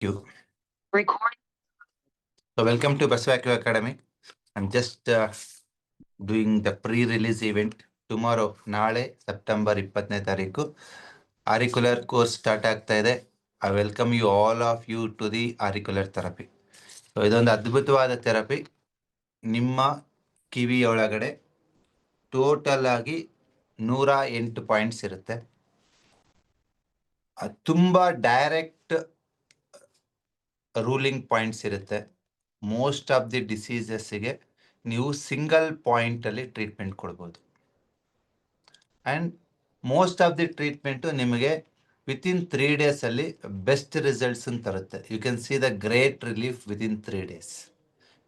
you. Recording. So welcome to Baswakyu Academy. I'm just uh, doing the pre-release event tomorrow, ನಾಳೆ September ಇಪ್ಪತ್ತನೇ ತಾರೀಕು auricular course start ಆಗ್ತಾ ಇದೆ I welcome you all of you to the auricular therapy so ಇದೊಂದು ಅದ್ಭುತವಾದ therapy ನಿಮ್ಮ ಕಿವಿಯೊಳಗಡೆ total ಆಗಿ ನೂರ ಎಂಟು ಪಾಯಿಂಟ್ಸ್ ಇರುತ್ತೆ ತುಂಬಾ ಡೈರೆಕ್ಟ್ ರೂಲಿಂಗ್ ಪಾಯಿಂಟ್ಸ್ ಇರುತ್ತೆ. ಮೋಸ್ಟ್ ಆಫ್ ದಿ ಡಿಸೀಸಸ್ಗೆ ನೀವು ಸಿಂಗಲ್ ಪಾಯಿಂಟಲ್ಲಿ ಟ್ರೀಟ್ಮೆಂಟ್ ಕೊಡ್ಬೋದು. And most of the treatment ನಿಮಗೆ ವಿತಿನ್ ತ್ರೀ ಡೇಸಲ್ಲಿ ಬೆಸ್ಟ್ ರಿಸಲ್ಟ್ಸನ್ನು ತರುತ್ತೆ. You can see the great relief within three days.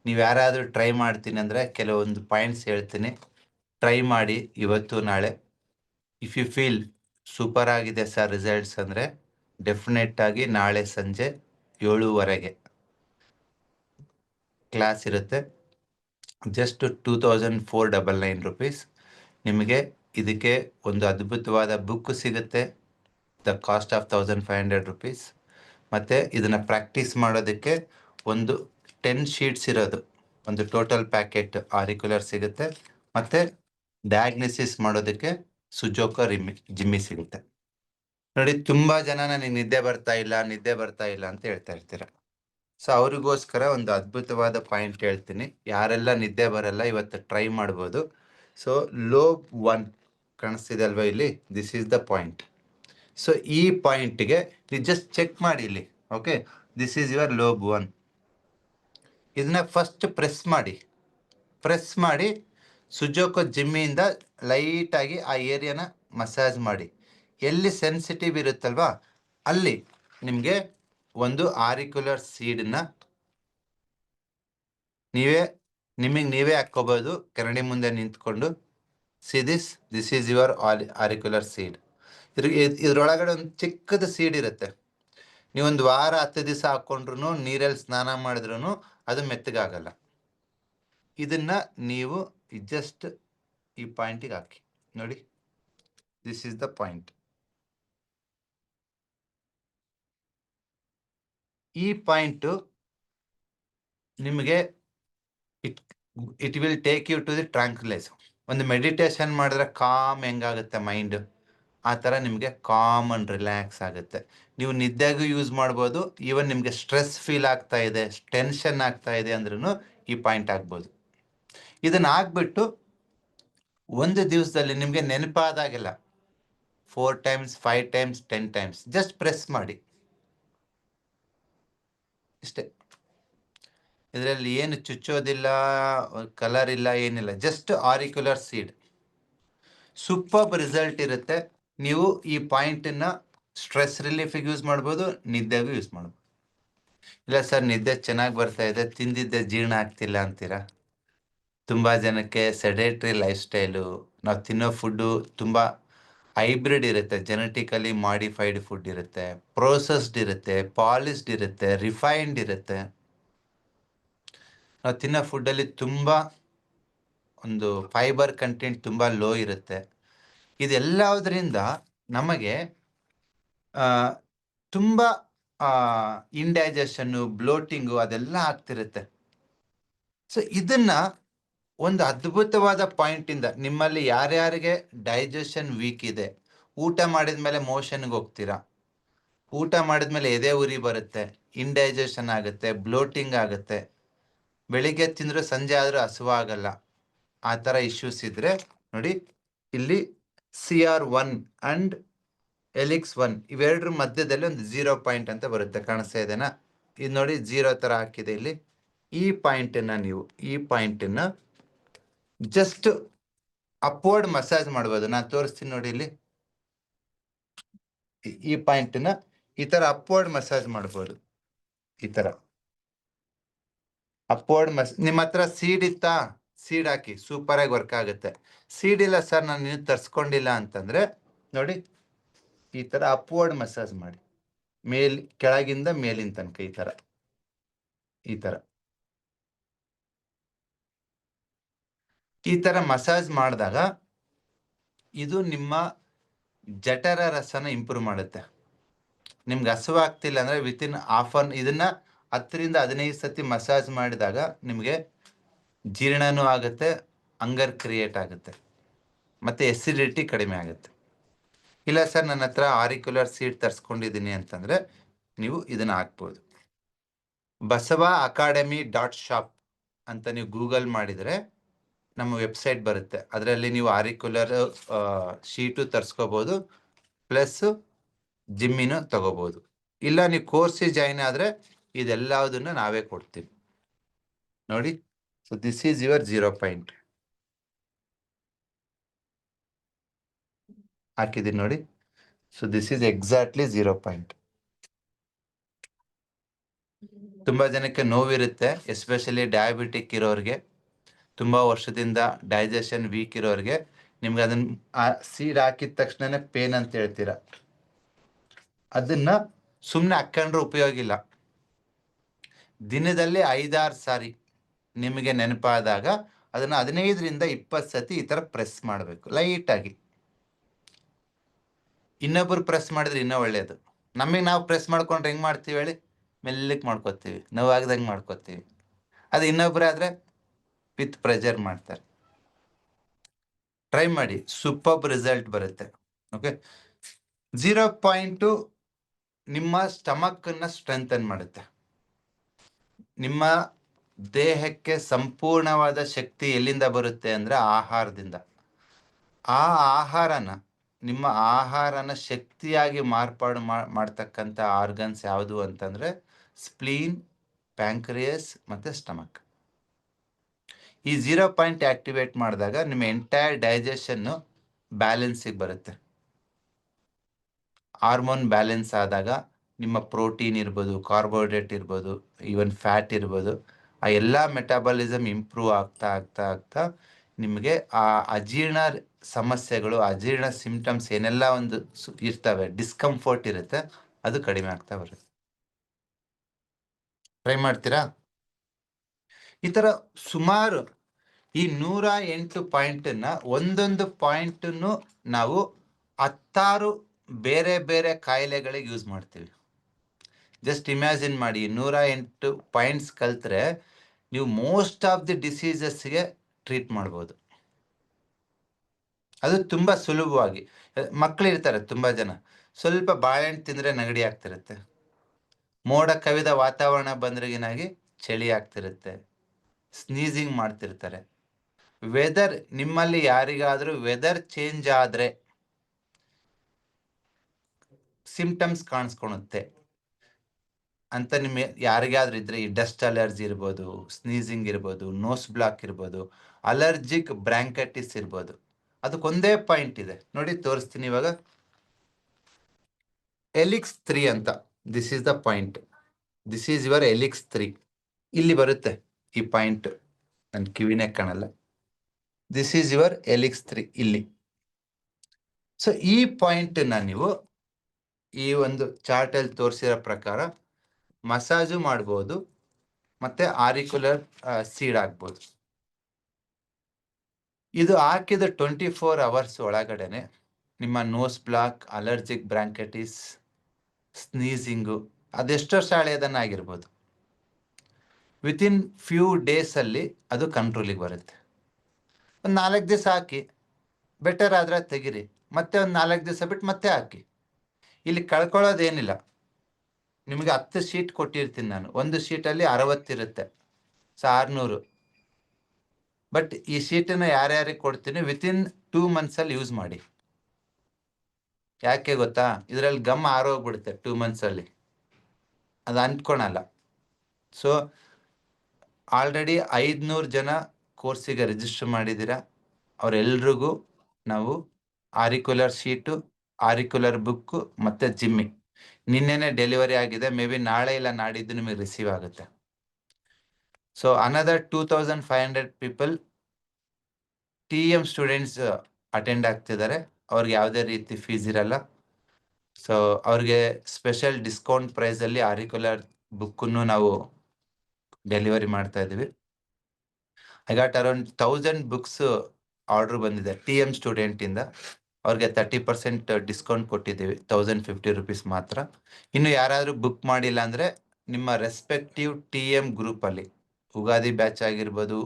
ನೀವು ಯಾರಾದರೂ ಟ್ರೈ ಮಾಡ್ತೀನಿ ಅಂದರೆ ಕೆಲವೊಂದು ಪಾಯಿಂಟ್ಸ್ ಹೇಳ್ತೀನಿ. ಟ್ರೈ ಮಾಡಿ ಇವತ್ತು ನಾಳೆ. ಇಫ್ ಯು ಫೀಲ್ ಸೂಪರ್ ಆಗಿದೆ ಸರ್ ರಿಸಲ್ಟ್ಸ್ ಅಂದರೆ ಡೆಫಿನೆಟ್ ಆಗಿ ನಾಳೆ ಸಂಜೆ ಏಳುವರೆಗೆ ಕ್ಲಾಸ್ ಇರುತ್ತೆ. Just two thousand four double nine rupees ನಿಮಗೆ ಇದಕ್ಕೆ ಒಂದು ಅದ್ಭುತವಾದ ಬುಕ್ ಸಿಗುತ್ತೆ. The cost of thousand five hundred rupees ಮತ್ತು ಇದನ್ನು ಪ್ರಾಕ್ಟೀಸ್ ಮಾಡೋದಕ್ಕೆ ಒಂದು ಟೆನ್ ಶೀಟ್ಸ್ ಇರೋದು. ಒಂದು ಟೋಟಲ್ ಪ್ಯಾಕೆಟ್ ಆರಿಕ್ಯುಲರ್ ಸಿಗುತ್ತೆ. ಮತ್ತು ಡಯಾಗ್ನೋಸಿಸ್ ಮಾಡೋದಕ್ಕೆ ಸುಜೋಕ ರಿಮಿ ಜಿಮ್ಮಿ ಸಿಗುತ್ತೆ. ನೋಡಿ, ತುಂಬಾ ಜನ ನನಗೆ ನಿದ್ದೆ ಬರ್ತಾ ಇಲ್ಲ, ನಿದ್ದೆ ಬರ್ತಾ ಇಲ್ಲ ಅಂತ ಹೇಳ್ತಾ ಇರ್ತೀರ. ಸೊ ಅವ್ರಿಗೋಸ್ಕರ ಒಂದು ಅದ್ಭುತವಾದ ಪಾಯಿಂಟ್ ಹೇಳ್ತೀನಿ. ಯಾರೆಲ್ಲ ನಿದ್ದೆ ಬರಲ್ಲ, ಇವತ್ತು ಟ್ರೈ ಮಾಡ್ಬೋದು. ಸೊ ಲೋಬ್ ಒನ್ ಕಾಣಿಸ್ತಿದೆ ಅಲ್ವಾ ಇಲ್ಲಿ? This is the point so ಈ ಪಾಯಿಂಟ್ಗೆ ಜಸ್ಟ್ ಚೆಕ್ ಮಾಡಿ ಇಲ್ಲಿ okay this is your lobe one ಇದನ್ನ ಫಸ್ಟ್ ಪ್ರೆಸ್ ಮಾಡಿ. ಪ್ರೆಸ್ ಮಾಡಿ ಸುಜೋಕೋ ಜಿಮ್ಮಿಯಿಂದ ಲೈಟಾಗಿ ಆ ಏರಿಯಾನ ಮಸಾಜ್ ಮಾಡಿ. ಎಲ್ಲಿ ಸೆನ್ಸಿಟಿವ್ ಇರುತ್ತಲ್ವಾ, ಅಲ್ಲಿ ನಿಮಗೆ ಒಂದು ಆರಿಕ್ಯುಲರ್ ಸೀಡನ್ನ ನೀವೇ ನಿಮಗೆ ನೀವೇ ಹಾಕ್ಕೋಬೋದು. ಕೆರಡಿ ಮುಂದೆ ನಿಂತ್ಕೊಂಡು see this this is your auricular seed ಇದ್ರ, ಇದ್- ಇದ್ರೊಳಗಡೆ ಒಂದು ಚಿಕ್ಕದ ಸೀಡ್ ಇರುತ್ತೆ. ನೀವೊಂದು ವಾರ, ಹತ್ತು ದಿವಸ ಹಾಕ್ಕೊಂಡ್ರು ನೀರಲ್ಲಿ ಸ್ನಾನ ಮಾಡಿದ್ರು ಅದು ಮೆತ್ತಗಾಗಲ್ಲ. ಇದನ್ನ ನೀವು ಜಸ್ಟ್ ಈ ಪಾಯಿಂಟಿಗೆ ಹಾಕಿ. ನೋಡಿ ದಿಸ್ ಈಸ್ ದ ಪಾಯಿಂಟ್ ಈ ಪಾಯಿಂಟ್ ನಿಮಗೆ it it will take you to the tranquillise ಒಂದು ಮೆಡಿಟೇಷನ್ ಮಾಡಿದ್ರೆ ಕಾಮ್ ಹೆಂಗಾಗುತ್ತೆ ಮೈಂಡ್ ಆ ಥರ ನಿಮಗೆ ಕಾಮ್ ಅಂಡ್ ರಿಲ್ಯಾಕ್ಸ್ ಆಗುತ್ತೆ. ನೀವು ನಿದ್ದೆಗೂ ಯೂಸ್ ಮಾಡ್ಬೋದು ಈವನ್ ನಿಮಗೆ ಸ್ಟ್ರೆಸ್ ಫೀಲ್ ಆಗ್ತಾ ಇದೆ ಟೆನ್ಷನ್ ಆಗ್ತಾ ಇದೆ ಅಂದ್ರೂ ಈ ಪಾಯಿಂಟ್ ಆಗ್ಬೋದು. ಇದನ್ನು ಹಾಕ್ಬಿಟ್ಟು ಒಂದು ದಿವಸದಲ್ಲಿ ನಿಮಗೆ ನೆನಪಾದಾಗೆಲ್ಲ four times five times ten times just press ಮಾಡಿ. ಇಷ್ಟೇ. ಇದರಲ್ಲಿ ಏನು ಚುಚ್ಚೋದಿಲ್ಲ ಕಲರ್ ಇಲ್ಲ, ಏನಿಲ್ಲ just auricular seed super result ಇರುತ್ತೆ. ನೀವು ಈ ಪಾಯಿಂಟನ್ನ ಸ್ಟ್ರೆಸ್ ರಿಲೀಫಿಗೆ ಯೂಸ್ ಮಾಡ್ಬೋದು, ನಿದ್ದೆಗೂ ಯೂಸ್ ಮಾಡ್ಬೋದು. ಇಲ್ಲ ಸರ್ ನಿದ್ದೆ ಚೆನ್ನಾಗಿ ಬರ್ತಾ ಇದೆ, ತಿಂದಿದ್ದೆ ಜೀರ್ಣ ಆಗ್ತಿಲ್ಲ ಅಂತೀರಾ? ತುಂಬ ಜನಕ್ಕೆ ಸೆಡೇಟ್ರಿ ಲೈಫ್ ಸ್ಟೈಲು ನಾವು ತಿನ್ನೋ ಫುಡ್ಡು ತುಂಬ ಹೈಬ್ರಿಡ್ ಇರುತ್ತೆ ಜೆನೆಟಿಕಲಿ ಮಾಡಿಫೈಡ್ ಫುಡ್ ಇರುತ್ತೆ ಪ್ರೋಸೆಸ್ಡ್ ಇರುತ್ತೆ ಪಾಲಿಶ್ಡ್ ಇರುತ್ತೆ ರಿಫೈನ್ಡ್ ಇರುತ್ತೆ. ನಾವು ತಿನ್ನೋ ಫುಡ್ಡಲ್ಲಿ ತುಂಬ ಒಂದು ಫೈಬರ್ ಕಂಟೆಂಟ್ ತುಂಬ ಲೋ ಇರುತ್ತೆ. ಇದೆಲ್ಲದರಿಂದ ನಮಗೆ ತುಂಬ ಇಂಡೈಜೆಷನ್ನು ಬ್ಲೋಟಿಂಗು ಅದೆಲ್ಲ ಆಗ್ತಿರುತ್ತೆ. ಸೊ ಇದನ್ನ ಒಂದು ಅದ್ಭುತವಾದ ಪಾಯಿಂಟ್ ಇಂದ ನಿಮ್ಮಲ್ಲಿ ಯಾರ್ಯಾರಿಗೆ ಡೈಜೆಷನ್ ವೀಕ್ ಇದೆ, ಊಟ ಮಾಡಿದ ಮೇಲೆ ಮೋಷನ್ಗೆ ಹೋಗ್ತೀರಾ? ಊಟ ಮಾಡಿದ ಮೇಲೆ ಎದೆ ಉರಿ ಬರುತ್ತೆ, ಇಂಡೈಜೆಷನ್ ಆಗುತ್ತೆ, ಬ್ಲೋಟಿಂಗ್ ಆಗುತ್ತೆ, ಬೆಳಿಗ್ಗೆ ತಿಂದ್ರೆ ಸಂಜೆ ಆದ್ರೂ ಹಸುವಾಗಲ್ಲ, ಆ ಥರ ಇಶ್ಯೂಸ್ ಇದ್ರೆ ನೋಡಿ, ಇಲ್ಲಿ C R one and helix one ಇವೆರಡರ ಮಧ್ಯದಲ್ಲಿ ಒಂದು ಜೀರೋ ಪಾಯಿಂಟ್ ಅಂತ ಬರುತ್ತೆ, ಕಾಣಿಸ್ತಾ ಇದೆನಾ? ಇದು ನೋಡಿ ಜೀರೋ ಥರ ಹಾಕಿದೆ ಇಲ್ಲಿ. ಈ ಪಾಯಿಂಟನ್ನು ನೀವು, ಈ ಪಾಯಿಂಟನ್ನ ಜಸ್ಟ್ ಅಪ್ವರ್ಡ್ ಮಸಾಜ್ ಮಾಡ್ಬೋದು. ನಾನು ತೋರಿಸ್ತೀನಿ ನೋಡಿ ಇಲ್ಲಿ. ಈ- ಪಾಯಿಂಟ್ನ ಈ ತರ ಅಪ್ವರ್ಡ್ ಮಸಾಜ್ ಮಾಡ್ಬೋದು. ಈ ತರ. ಅಪ್ವರ್ಡ್ ಮಸ್ ನಿಮ್ಮ ಹತ್ರ ಸೀಡ್ ಇತ್ತಾ? ಸೀಡ್ ಹಾಕಿ. ಸೂಪರ್ ಆಗಿ ವರ್ಕ್ ಆಗುತ್ತೆ. ಸೀಡ್ ಇಲ್ಲ ಸರ್ ನಾನು ನೀವು ತರ್ಸ್ಕೊಂಡಿಲ್ಲ ಅಂತಂದ್ರೆ, ನೋಡಿ, ಈ ತರ ಅಪ್ವರ್ಡ್ ಮಸಾಜ್ ಮಾಡಿ. ಮೇಲ್ ಕೆಳಗಿಂದ ಮೇಲಿನ ತನಕ ಈ ತರ. ಈ ತರ. ಈ ಥರ ಮಸಾಜ್ ಮಾಡಿದಾಗ ಇದು ನಿಮ್ಮ ಜಠರ ರಸನ ಇಂಪ್ರೂವ್ ಮಾಡುತ್ತೆ. ನಿಮ್ಗೆ ಹಸುವಾಗ್ತಿಲ್ಲ ಅಂದರೆ ವಿತಿನ್ ಹಾಫ್ ಅನ್ ಇದನ್ನ ಹತ್ತರಿಂದ ಹದಿನೈದು ಸತಿ ಮಸಾಜ್ ಮಾಡಿದಾಗ ನಿಮಗೆ ಜೀರ್ಣನೂ ಆಗುತ್ತೆ ಅಂಗರ್ ಕ್ರಿಯೇಟ್ ಆಗುತ್ತೆ, ಮತ್ತು ಎಸಿಡಿಟಿ ಕಡಿಮೆ ಆಗುತ್ತೆ. ಇಲ್ಲ ಸರ್ ನನ್ನ ಹತ್ರ ಆರಿಕ್ಯುಲರ್ ಸೀಟ್ ತರಿಸ್ಕೊಂಡಿದ್ದೀನಿ ಅಂತಂದರೆ ನೀವು ಇದನ್ನು ಹಾಕ್ಬೋದು. ಬಸವ ಅಕಾಡೆಮಿ ಡಾಟ್ ಶಾಪ್ ಅಂತ ನೀವು ಗೂಗಲ್ ಮಾಡಿದರೆ ನಮ್ಮ ವೆಬ್ಸೈಟ್ ಬರುತ್ತೆ. ಅದರಲ್ಲಿ ನೀವು ಆರಿಕ್ಯುಲರ್ ಶೀಟು ತರಿಸ್ಕೋಬೋದು ಪ್ಲಸ್ ಜಿಮ್ಮಿನೂ ತಗೋಬೋದು. ಇಲ್ಲ ನೀವು ಕೋರ್ಸಿಗೆ ಜಾಯಿನ್ ಆದರೆ ಇದೆಲ್ಲದನ್ನು ನಾವೇ ಕೊಡ್ತೀವಿ. ನೋಡಿ so this is your zero point ಹಾಕಿದ್ದೀನಿ ನೋಡಿ. So this is exactly zero point ತುಂಬಾ ಜನಕ್ಕೆ ನೋವಿರುತ್ತೆ ಎಸ್ಪೆಷಲಿ ಡಯಾಬಿಟಿಕ್ ಇರೋರಿಗೆ. ತುಂಬಾ ವರ್ಷದಿಂದ ಡೈಜೆಷನ್ ವೀಕ್ ಇರೋರಿಗೆ ನಿಮ್ಗೆ ಅದನ್ನ ಸೀಡ್ ಹಾಕಿದ ತಕ್ಷಣನೇ ಪೇನ್ ಅಂತ ಹೇಳ್ತೀರಾ. ಅದನ್ನ ಸುಮ್ಮನೆ ಹಾಕೊಂಡ್ರೆ ಉಪಯೋಗ ಇಲ್ಲ. ದಿನದಲ್ಲಿ ಐದಾರು ಸಾರಿ ನಿಮಗೆ ನೆನಪಾದಾಗ ಅದನ್ನ ಹದಿನೈದರಿಂದ ಇಪ್ಪತ್ತು ಸತಿ ಈ ಥರ ಪ್ರೆಸ್ ಮಾಡಬೇಕು ಲೈಟಾಗಿ ಇನ್ನೊಬ್ರು ಪ್ರೆಸ್ ಮಾಡಿದ್ರೆ ಇನ್ನೂ ಒಳ್ಳೆಯದು ನಮಗೆ ನಾವು ಪ್ರೆಸ್ ಮಾಡ್ಕೊಂಡ್ರೆ ಹೆಂಗೆ ಮಾಡ್ತೀವಿ ಹೇಳಿ? ಮೆಲ್ಲಕ್ಕೆ ಮಾಡ್ಕೋತೀವಿ, ನೋವಾಗ್ದಂಗೆ ಮಾಡ್ಕೋತೀವಿ. ಅದು ಇನ್ನೊಬ್ರಾದ್ರೆ ವಿತ್ ಪ್ರೆಜರ್ ಮಾಡ್ತಾರೆ. ಟ್ರೈ ಮಾಡಿ ಸೂಪರ್ ರಿಸಲ್ಟ್ ಬರುತ್ತೆ. ಓಕೆ ಜೀರೋ ಪಾಯಿಂಟು ನಿಮ್ಮ ಸ್ಟಮಕ್ಕನ್ನು ಸ್ಟ್ರೆಂಥನ್ ಮಾಡುತ್ತೆ. ನಿಮ್ಮ ದೇಹಕ್ಕೆ ಸಂಪೂರ್ಣವಾದ ಶಕ್ತಿ ಎಲ್ಲಿಂದ ಬರುತ್ತೆ ಅಂದರೆ ಆಹಾರದಿಂದ. ಆ ಆಹಾರನ, ನಿಮ್ಮ ಆಹಾರನ ಶಕ್ತಿಯಾಗಿ ಮಾರ್ಪಾಡು ಮಾಡ್ತಕ್ಕಂಥ ಆರ್ಗನ್ಸ್ ಯಾವುದು ಅಂತಂದರೆ ಸ್ಪ್ಲೀನ್ ಪ್ಯಾಂಕ್ರಿಯಸ್ ಮತ್ತು ಸ್ಟಮಕ್ ಈ ಝೀರೋ ಪಾಯಿಂಟ್ ಆಕ್ಟಿವೇಟ್ ಮಾಡಿದಾಗ ನಿಮ್ಮ ಎಂಟೈರ್ ಡೈಜೆಷನ್ನು ಬ್ಯಾಲೆನ್ಸಿಗೆ ಬರುತ್ತೆ. ಹಾರ್ಮೋನ್ ಬ್ಯಾಲೆನ್ಸ್ ಆದಾಗ ನಿಮ್ಮ ಪ್ರೋಟೀನ್ ಇರ್ಬೋದು ಕಾರ್ಬೋಹೈಡ್ರೇಟ್ ಇರ್ಬೋದು ಈವನ್ ಫ್ಯಾಟ್ ಇರ್ಬೋದು, ಆ ಎಲ್ಲ ಮೆಟಾಬಾಲಿಸಮ್ ಇಂಪ್ರೂವ್ ಆಗ್ತಾ ಆಗ್ತಾ ಆಗ್ತಾ ನಿಮಗೆ ಆ ಅಜೀರ್ಣ ಸಮಸ್ಯೆಗಳು, ಅಜೀರ್ಣ ಸಿಂಪ್ಟಮ್ಸ್ ಏನೆಲ್ಲ ಒಂದು ಇರ್ತವೆ ಡಿಸ್ಕಂಫರ್ಟ್ ಇರುತ್ತೆ, ಅದು ಕಡಿಮೆ ಆಗ್ತಾ ಬರುತ್ತೆ. ಟ್ರೈ ಮಾಡ್ತೀರಾ? ಈ ತರ ಸುಮಾರು ಈ ನೂರ ಎಂಟು ಪಾಯಿಂಟನ್ನ ಒಂದೊಂದು ಪಾಯಿಂಟನ್ನು ನಾವು ಹತ್ತಾರು ಬೇರೆ ಬೇರೆ ಕಾಯಿಲೆಗಳಿಗೆ ಯೂಸ್ ಮಾಡ್ತೀವಿ. ಜಸ್ಟ್ ಇಮ್ಯಾಜಿನ್ ಮಾಡಿ ನೂರ ಎಂಟು ಪಾಯಿಂಟ್ಸ್ ಕಲ್ತ್ರೆ ನೀವು ಮೋಸ್ಟ್ ಆಫ್ ದಿ ಡಿಸೀಸಸ್ಗೆ ಟ್ರೀಟ್ ಮಾಡ್ಬೋದು. ಅದು ತುಂಬ ಸುಲಭವಾಗಿ ಮಕ್ಕಳು ಇರ್ತಾರೆ ತುಂಬ ಜನ, ಸ್ವಲ್ಪ ಬಾಳೆಹಣ್ಣು ತಿಂದರೆ ನೆಗಡಿ ಆಗ್ತಿರುತ್ತೆ. ಮೋಡ ಕವಿದ ವಾತಾವರಣ ಬಂದ್ರಿಗಿನಾಗಿ ಚಳಿ ಆಗ್ತಿರುತ್ತೆ. ಸ್ನೀಸಿಂಗ್ ಮಾಡ್ತಿರ್ತಾರೆ. ವೆದರ್ ನಿಮ್ಮಲ್ಲಿ ಯಾರಿಗಾದರೂ ವೆದರ್ ಚೇಂಜ್ ಆದರೆ ಸಿಂಪ್ಟಮ್ಸ್ ಕಾಣಿಸ್ಕೊಳುತ್ತೆ ಅಂತ ನಿಮಗೆ ಯಾರಿಗಾದ್ರೂ ಇದ್ರೆ ಈ ಡಸ್ಟ್ ಅಲರ್ಜಿ ಇರ್ಬೋದು ಸ್ನೀಸಿಂಗ್ ಇರ್ಬೋದು ನೋಸ್ ಬ್ಲಾಕ್ ಇರ್ಬೋದು ಅಲರ್ಜಿಕ್ ಬ್ರ್ಯಾಂಕಟಿಸ್ ಇರ್ಬೋದು. ಅದಕ್ಕೊಂದೇ ಪಾಯಿಂಟ್ ಇದೆ. ನೋಡಿ ತೋರಿಸ್ತೀನಿ ಇವಾಗ. ಎಲಿಕ್ಸ್ ತ್ರೀ ಅಂತ. This is the point this is your helix three ಇಲ್ಲಿ ಬರುತ್ತೆ. ಈ ಪಾಯಿಂಟ್ ನನ್ನ ಕಿವಿನೇ ಕಾಣಲ್ಲ. This is your helix three ಇಲ್ಲಿ. ಸೊ ಈ ಪಾಯಿಂಟನ್ನ ನೀವು ಈ ಒಂದು ಚಾರ್ಟಲ್ಲಿ ತೋರಿಸಿರೋ ಪ್ರಕಾರ ಮಸಾಜು ಮಾಡ್ಬೋದು, ಮತ್ತೆ ಆರಿಕ್ಯುಲರ್ ಸೀಡ್ ಆಗ್ಬೋದು. ಇದು ಹಾಕಿದ ಟ್ವೆಂಟಿ ಫೋರ್ ಅವರ್ಸ್ ಒಳಗಡೆನೆ ನಿಮ್ಮ nose block allergic bronchitis sneezing ಅದೆಷ್ಟೋ ವರ್ಷ ಹಳೆಯದನ್ನಾಗಿರ್ಬೋದು ವಿತಿನ್ ಫ್ಯೂ ಡೇಸಲ್ಲಿ ಅದು ಕಂಟ್ರೋಲಿಗೆ ಬರುತ್ತೆ. ಒಂದು ನಾಲ್ಕು ದಿವಸ ಹಾಕಿ ಬೆಟರ್ ಆದರೆ ತೆಗಿರಿ. ಮತ್ತೆ ಒಂದು ನಾಲ್ಕು ದಿವಸ ಬಿಟ್ಟು ಮತ್ತೆ ಹಾಕಿ. ಇಲ್ಲಿ ಕಳ್ಕೊಳ್ಳೋದೇನಿಲ್ಲ. ನಿಮಗೆ ಹತ್ತು ಶೀಟ್ ಕೊಟ್ಟಿರ್ತೀನಿ ನಾನು. ಒಂದು ಶೀಟಲ್ಲಿ ಅರವತ್ತಿರುತ್ತೆ ಸೊ ಆರುನೂರು. ಬಟ್ ಈ ಶೀಟನ್ನು ಯಾರ್ಯಾರಿಗೆ ಕೊಡ್ತೀನಿ? ವಿತಿನ್ ಟೂ ಮಂತ್ಸಲ್ಲಿ ಯೂಸ್ ಮಾಡಿ. ಯಾಕೆ ಗೊತ್ತಾ? ಇದರಲ್ಲಿ ಗಮ್ ಆರೋಗ್ಬಿಡುತ್ತೆ ಟೂ ಮಂತ್ಸಲ್ಲಿ ಅದು ಅಂದ್ಕೊಳಲ್ಲ ಸೊ ಆಲ್ರೆಡಿ ಐದುನೂರು ಜನ ಕೋರ್ಸಿಗೆ ರಿಜಿಸ್ಟರ್ ಮಾಡಿದ್ದೀರಾ? ಅವರೆಲ್ರಿಗೂ ನಾವು ಆರಿಕ್ಯುಲರ್ ಶೀಟು ಆರಿಕ್ಯುಲರ್ ಬುಕ್ಕು ಮತ್ತು ಜಿಮ್ಮಿ. ನಿನ್ನೆನೆ ಡೆಲಿವರಿ ಆಗಿದೆ. ಮೇ ಬಿ ನಾಳೆ ಇಲ್ಲ, ನಾಡಿದ್ದು ನಿಮಗೆ ರಿಸೀವ್ ಆಗುತ್ತೆ. So another two thousand five hundred people T M students attend ಆಗ್ತಿದ್ದಾರೆ. ಅವ್ರಿಗೆ ಯಾವುದೇ ರೀತಿ ಫೀಸ್ ಇರಲ್ಲ. ಸೊ ಅವ್ರಿಗೆ ಸ್ಪೆಷಲ್ ಡಿಸ್ಕೌಂಟ್ ಪ್ರೈಸಲ್ಲಿ ಆರಿಕ್ಯುಲರ್ ಬುಕ್ಕನ್ನು ನಾವು ಡೆಲಿವರಿ ಮಾಡ್ತಾ ಇದ್ದೀವಿ. I got around thousand books order ಬಂದಿದೆ. ಟಿ ಎಂ ಸ್ಟೂಡೆಂಟಿಂದ ಅವ್ರಿಗೆ ತರ್ಟಿ ಪರ್ಸೆಂಟ್ ಡಿಸ್ಕೌಂಟ್ ಕೊಟ್ಟಿದ್ದೀವಿ. ತೌಸಂಡ್ ಫಿಫ್ಟಿ ರುಪೀಸ್ ಮಾತ್ರ. ಇನ್ನು ಯಾರಾದರೂ ಬುಕ್ ಮಾಡಿಲ್ಲ ಅಂದರೆ ನಿಮ್ಮ ರೆಸ್ಪೆಕ್ಟಿವ್ ಟಿ ಎಂ ಗ್ರೂಪಲ್ಲಿ ಉಗಾದಿ ಬ್ಯಾಚ್ ಆಗಿರ್ಬೋದು,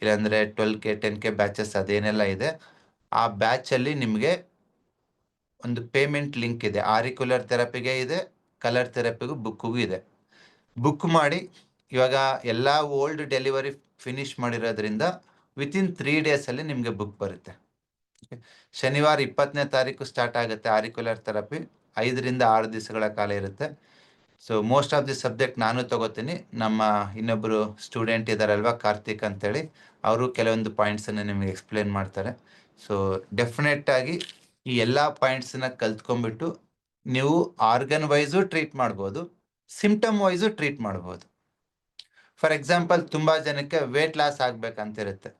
ಇಲ್ಲಾಂದರೆ twelve K ten K batches ಅದೇನೆಲ್ಲ ಇದೆ, ಆ ಬ್ಯಾಚಲ್ಲಿ ನಿಮಗೆ ಒಂದು ಪೇಮೆಂಟ್ ಲಿಂಕ್ ಇದೆ. ಆರಿಕ್ಯುಲರ್ ಥೆರಪಿಗೆ ಇದೆ ಕಲರ್ ಥೆರಪಿಗೂ ಬುಕ್ಕಿಗೂ ಇದೆ. ಬುಕ್ ಮಾಡಿ ಇವಾಗ ಎಲ್ಲ ಓಲ್ಡ್ ಡೆಲಿವರಿ ಫಿನಿಶ್ ಮಾಡಿರೋದ್ರಿಂದ ವಿತಿನ್ ತ್ರೀ ಡೇಸಲ್ಲಿ ನಿಮಗೆ ಬುಕ್ ಬರುತ್ತೆ. ಶನಿವಾರ ಇಪ್ಪತ್ತನೇ ತಾರೀಕು ಸ್ಟಾರ್ಟ್ ಆಗುತ್ತೆ ಆರಿಕ್ಯುಲರ್ ಥೆರಪಿ ಐದರಿಂದ ಆರು ದಿವಸಗಳ ಕಾಲ ಇರುತ್ತೆ. So most of the subject ನಾನು ತಗೋತೀನಿ. ನಮ್ಮ ಇನ್ನೊಬ್ಬರು ಸ್ಟೂಡೆಂಟ್ ಇದ್ದಾರಲ್ವಾ ಕಾರ್ತಿಕ್ ಅಂತೇಳಿ, ಅವರು ಕೆಲವೊಂದು ಪಾಯಿಂಟ್ಸನ್ನು ನಿಮಗೆ ಎಕ್ಸ್ಪ್ಲೇನ್ ಮಾಡ್ತಾರೆ. ಸೊ ಡೆಫಿನೆಟ್ ಆಗಿ ಈ ಎಲ್ಲ ಪಾಯಿಂಟ್ಸನ್ನ ಕಲ್ತ್ಕೊಂಡ್ಬಿಟ್ಟು ನೀವು ಆರ್ಗನ್ ವೈಸು ಟ್ರೀಟ್ ಮಾಡ್ಬೋದು ಸಿಂಪ್ಟಮ್ ವೈಸು ಟ್ರೀಟ್ ಮಾಡ್ಬೋದು. ಫಾರ್ ಎಕ್ಸಾಂಪಲ್ ತುಂಬಾ ಜನಕ್ಕೆ ವೇಟ್ ಲಾಸ್ ಆಗ್ಬೇಕಂತಿರುತ್ತೆ.